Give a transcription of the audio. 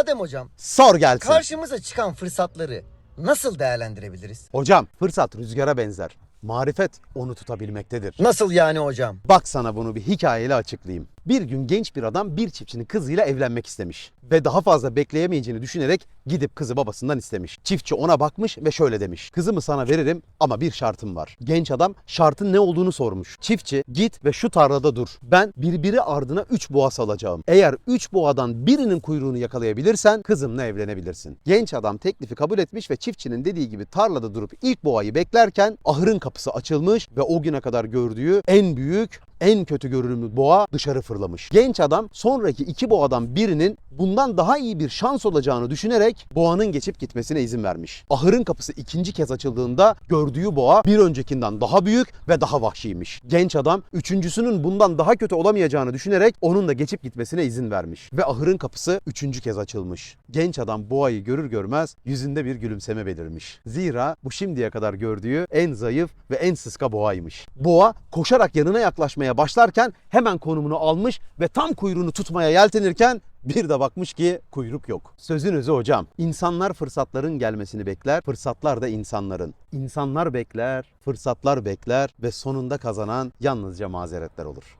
Adem hocam, Sor gelsin. karşımıza çıkan fırsatları nasıl değerlendirebiliriz? Hocam fırsat rüzgara benzer. Marifet onu tutabilmektedir. Nasıl yani hocam? Bak sana bunu bir hikayeyle açıklayayım. Bir gün genç bir adam bir çiftçinin kızıyla evlenmek istemiş. Ve daha fazla bekleyemeyeceğini düşünerek gidip kızı babasından istemiş. Çiftçi ona bakmış ve şöyle demiş. Kızımı sana veririm ama bir şartım var. Genç adam şartın ne olduğunu sormuş. Çiftçi git ve şu tarlada dur. Ben birbiri ardına 3 boğa salacağım. Eğer 3 boğadan birinin kuyruğunu yakalayabilirsen kızımla evlenebilirsin. Genç adam teklifi kabul etmiş ve çiftçinin dediği gibi tarlada durup ilk boğayı beklerken ahırın kapısı açılmış ve o güne kadar gördüğü en büyük en kötü görünümlü boğa dışarı fırlamış. Genç adam sonraki iki boğadan birinin bundan daha iyi bir şans olacağını düşünerek boğanın geçip gitmesine izin vermiş. Ahırın kapısı ikinci kez açıldığında gördüğü boğa bir öncekinden daha büyük ve daha vahşiymiş. Genç adam üçüncüsünün bundan daha kötü olamayacağını düşünerek onun da geçip gitmesine izin vermiş. Ve ahırın kapısı üçüncü kez açılmış. Genç adam boğayı görür görmez yüzünde bir gülümseme belirmiş. Zira bu şimdiye kadar gördüğü en zayıf ve en sıska boğaymış. Boğa koşarak yanına yaklaşmaya başlarken hemen konumunu almış ve tam kuyruğunu tutmaya yeltenirken bir de bakmış ki kuyruk yok. Sözün özü hocam. İnsanlar fırsatların gelmesini bekler, fırsatlar da insanların. İnsanlar bekler, fırsatlar bekler ve sonunda kazanan yalnızca mazeretler olur.